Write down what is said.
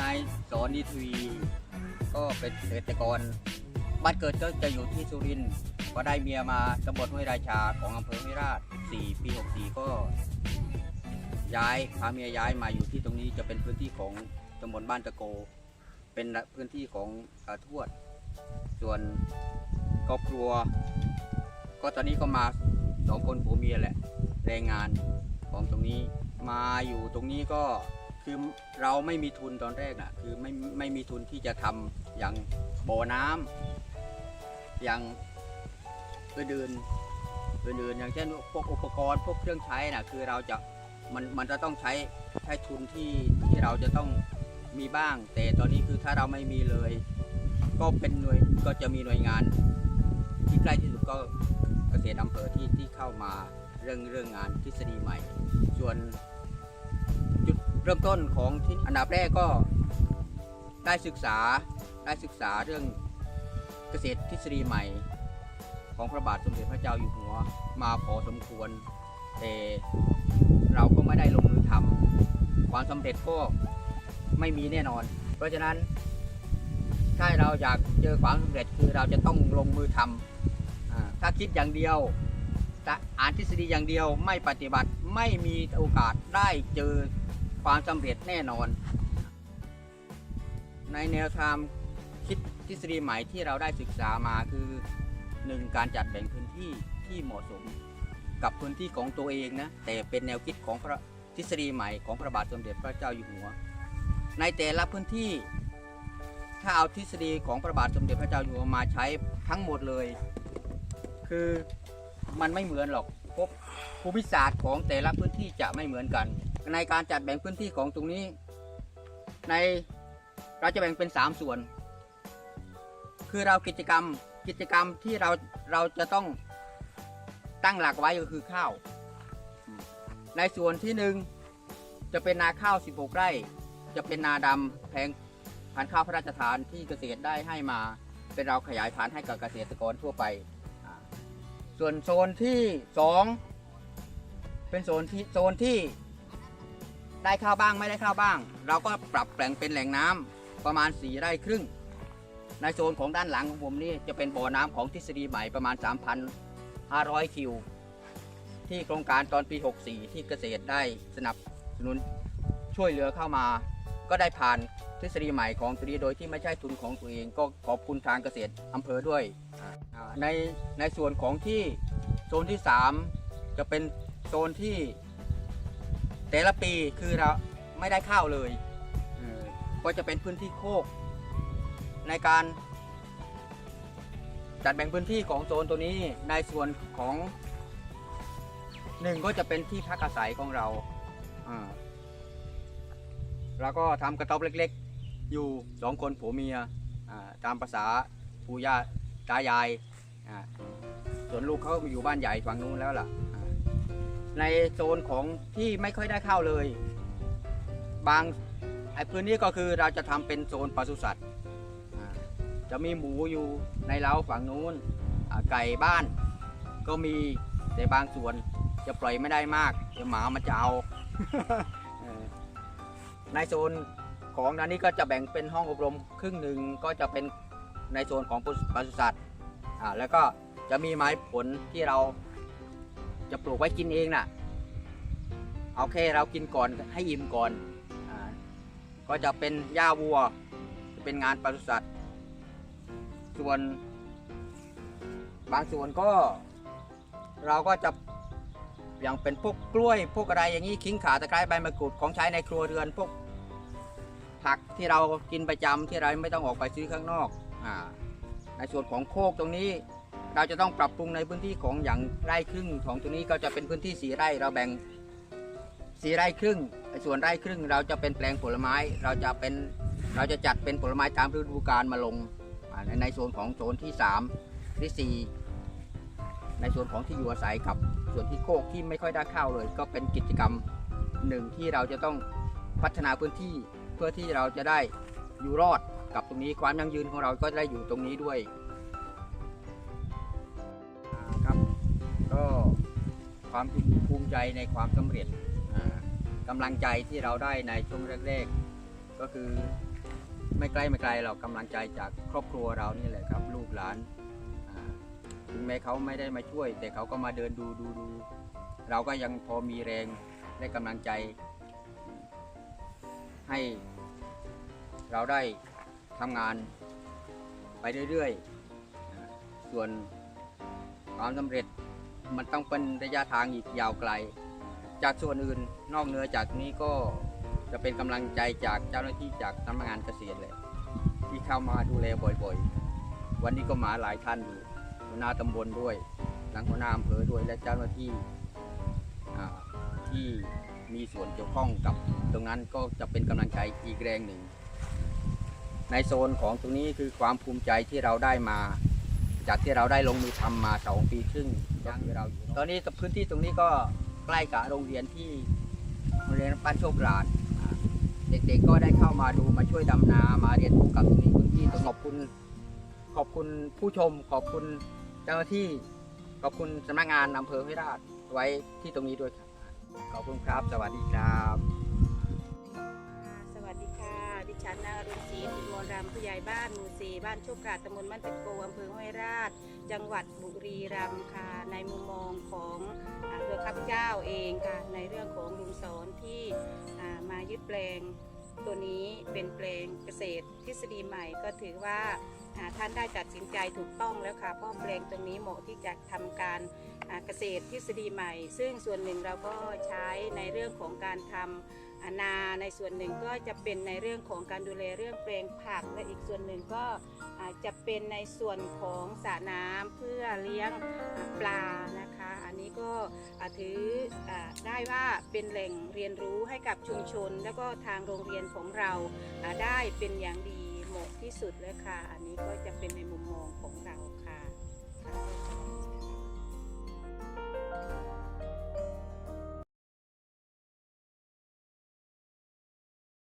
นายสอนนิทวี ก็เป็นเกษตรกร บ้านเกิดก็จะอยู่ที่สุรินทร์ก็ได้เมียมาตำบลห้วยราชาของอำเภอห้วยราช4ปี64ก็ ย้ายพาเมียย้ายมาอยู่ที่ตรงนี้จะเป็นพื้นที่ของตำบลบ้านตะโก เป็นพื้นที่ของอาทวด ส่วนครอบครัว ก็ตอนนี้ก็มาสองคนผัวเมียแหละแรงงานของตรงนี้มาอยู่ตรงนี้ก็ คือเราไม่มีทุนตอนแรกน่ะคือไม่ไม่มีทุนที่จะทำอย่างบ่อน้ำอย่างอื่นๆอื่นๆอย่างเช่นพวกอุปกรณ์พวกเครื่องใช้น่ะคือเราจะมันมันจะต้องใช้ใช้ทุนที่ที่เราจะต้องมีบ้าง แต่ตอนนี้คือถ้าเราไม่มีเลย ก็เป็นหน่วยก็จะมีหน่วยงาน ที่ใกล้ที่สุดก็เกษตรอำเภอที่ที่เข้ามาเรื่องเรื่องงานทฤษฎีใหม่ ส่วน เริ่มต้นของที่อันดับแรกก็ได้ศึกษาได้ศึกษาเรื่องเกษตรทฤษฎีใหม่ ของพระบาทสมเด็จพระเจ้าอยู่หัวมาพอสมควร แต่เราก็ไม่ได้ลงมือทำความสำเร็จก็ไม่มีแน่นอน เพราะฉะนั้นถ้าเราอยากเจอความสำเร็จคือเราจะต้องลงมือทำอถ้าคิดอย่างเดียวอ่านทฤษฎีอย่างเดียวไม่ปฏิบัติไม่มีโอกาสได้เจอ ความสำเร็จแน่นอน ในแนวทางคิดทฤษฎีใหม่ที่เราได้ศึกษามาคือหนึ่งการจัดแบ่งพื้นที่ที่เหมาะสม กับพื้นที่ของตัวเองนะแต่เป็นแนวคิดของพระทฤษฎีใหม่ของพระบาทสมเด็จพระเจ้าอยู่หัว ในแต่ละพื้นที่ ถ้าเอาทฤษฎีของพระบาทสมเด็จพระเจ้าอยู่หัวมาใช้ทั้งหมดเลย คือมันไม่เหมือนหรอกพบภูมิศาสตร์ของแต่ละพื้นที่จะไม่เหมือนกัน ในการจัดแบ่งพื้นที่ของตรงนี้ ในเราจะแบ่งเป็น 3 ส่วน คือเรากิจกรรมกิจกรรมที่เราเราจะต้องตั้งหลักไว้ก็คือข้าว ในส่วนที่หนึ่งจะเป็นนาข้าว 16 ไร่ จะเป็นนาดำแพงพันข้าวพระราชทานที่เกษตรได้ให้มา เป็นเราขยายพันให้กับเกษตรกรทั่วไป ส่วนโซนที่สองเป็นโซนที่โซนที่ ได้ข้าวบ้างไม่ได้ข้าวบ้าง เราก็ปรับแปลงเป็นแหล่งน้ำประมาณ4ไร่ครึ่ง ในโซนของด้านหลังของผมนี่จะเป็นบ่อน้ำของทฤษฎีใหม่ประมาณ 3,500 คิว ที่โครงการตอนปี 64 ที่เกษตรได้สนับสนุนช่วยเหลือเข้ามา ก็ได้ผ่านทฤษฎีใหม่ของตัวนี้โดยที่ไม่ใช่ทุนของตัวเอง ก็ขอบคุณทางเกษตรอำเภอด้วย ในในส่วนของที่โซนที่ 3 จะเป็นโซนที่ แต่ละปีคือเราไม่ได้ข้าวเลยเออก็จะเป็นพื้นที่โคก ในการ จัดแบ่งพื้นที่ของโซนตัวนี้ในส่วนของหนึ่งก็จะเป็นที่พักอาศัยของเราอ่าแล้วก็ทำกระต๊อบเล็กๆ อยู่สองคนผัวเมียอ่าตามภาษาปู่ย่าตายายอ่าส่วนลูกเขาอยู่บ้านใหญ่ฝั่งนู้นแล้วล่ะ ในโซนของที่ไม่ค่อยได้เข้าเลย บางไอ้พื้นที่ก็คือเราจะทำเป็นโซนปศุสัตว์จะมีหมูอยู่ในเล้าฝั่งนู้นไก่บ้านก็มีแต่บางส่วนจะปล่อยไม่ได้มากเดี๋ยวหมามันจะเอาในโซนของอันนี้ก็จะแบ่งเป็นห้องอบรมครึ่งหนึ่งก็จะเป็นในโซนของปศุสัตว์อ่าแล้วก็จะมีไม้ผลที่เรา จะปลูกไว้กินเองน่ะเอาแค่เรากินก่อนให้อิ่มก่อนอก็จะเป็นหญ้าวัว จะเป็นงานปศุสัตว์ ส่วน บางส่วนก็ เราก็จะอย่างเป็นพวกกล้วยพวกอะไรอย่างนี้ขิงขาตะไคร้ใบมะกรูดของใช้ในครัวเรือนพวกผักที่เรากินประจำที่เราไม่ต้องออกไปซื้อข้างนอกอในส่วนของโคกตรงนี้ เราจะต้องปรับปรุงในพื้นที่ของอย่างไร่ครึ่งของตรงนี้ก็จะเป็นพื้นที่สีไร่เราแบ่งสีไร่ครึ่งส่วนไร่ครึ่งเราจะเป็นแปลงผลไม้เราจะเป็นเราจะจัดเป็นผลไม้ตามฤดูกาลมาลงในในโซนของโซนที่สามที่สี่ในส่วนของที่อยู่อาศัยกับส่วนที่โคกที่ไม่ค่อยได้ข้าวเลย ก็เป็นกิจกรรมหนึ่งที่เราจะต้องพัฒนาพื้นที่เพื่อที่เราจะได้อยู่รอดกับตรงนี้ความยั่งยืนของเราก็ได้อยู่ตรงนี้ด้วย ความภูมิใจในความสำเร็จอ่ากำลังใจที่เราได้ในช่วงแรก ๆ ก็คือไม่ไกลไม่ไกลเรากำลังใจจากครอบครัวเรานี่แหละครับ ลูกหลานอ่าถึงแม้เขาไม่ได้มาช่วย แต่เขาก็มาเดินดูดูดูเราก็ยังพอมีแรงและกำลังใจ ให้เราได้ทำงานไปเรื่อยๆอ่าส่วนความสำเร็จ มันต้องเป็นระยะทางอีกยาวไกล จากส่วนอื่นนอกเหนือจากนี้ก็จะเป็นกำลังใจจากเจ้าหน้าที่จากสำนักงานเกษตรเลยที่เข้ามาดูแลบ่อยๆ วันนี้ก็มาหลายท่านอยู่หัวหน้าตำบลด้วยหลังหัวหน้าอำเภอด้วยและเจ้าหน้าที่ที่มีส่วนเกี่ยวข้องกับตรงนั้นก็จะเป็นกำลังใจอีกแรงหนึ่ง ในโซนของตรงนี้คือความภูมิใจที่เราได้มา จากที่เราได้ลงมือทำมาสองปีครึ่งยังเราอยู่ตอนนี้พื้นที่ตรงนี้ก็ใกล้กับโรงเรียนที่โรงเรียนปั้นโชคลานอ่าเด็กๆก็ได้เข้ามาดูมาช่วยดำนามาเรียนรู้กับตรงนี้พื้นที่ต้องขอบคุณ ขอบคุณผู้ชม ขอบคุณเจ้าหน้าที่ขอบคุณสำนักงานอำเภอห้วยราชไว้ที่ตรงนี้ด้วยครับขอบคุณครับ สวัสดีครับสวัสดีค่ะดิ ฉันนางอรุณศรีบุญมรำผู้ใหญ่บ้านหมู่สี่บ้านโชคกาดตำบลมันติโกอำเภอห้วยราช จังหวัดบุรีรัมย์ค่ะ ในมุมมองของตัวข้าพเจ้าเองค่ะ ในเรื่องของลุงสอนที่มายึดแปลงตัวนี้เป็นแปลงเกษตรทฤษฎีใหม่ก็ถือว่าท่านได้ตัดสินใจถูกต้องแล้วค่ะเพราะแปลงตรงนี้เหมาะที่จะทำการเกษตรทฤษฎีใหม่ ซึ่งส่วนหนึ่งเราก็ใช้ในเรื่องของการทำอา นาในส่วนหนึ่งก็จะเป็นในเรื่องของการดูแลเรื่องแปลงผัก และอีกส่วนหนึ่งก็จะเป็นในส่วนของสระน้ำเพื่อเลี้ยงปลานะคะ อันนี้ก็ถือได้ว่าเป็นแหล่งเรียนรู้ให้กับชุมชน แล้วก็ทางโรงเรียนของเราได้เป็นอย่างดีเหมาะที่สุดเลยค่ะ อันนี้ก็จะเป็นในมุมมองของเราค่ะ Thank you.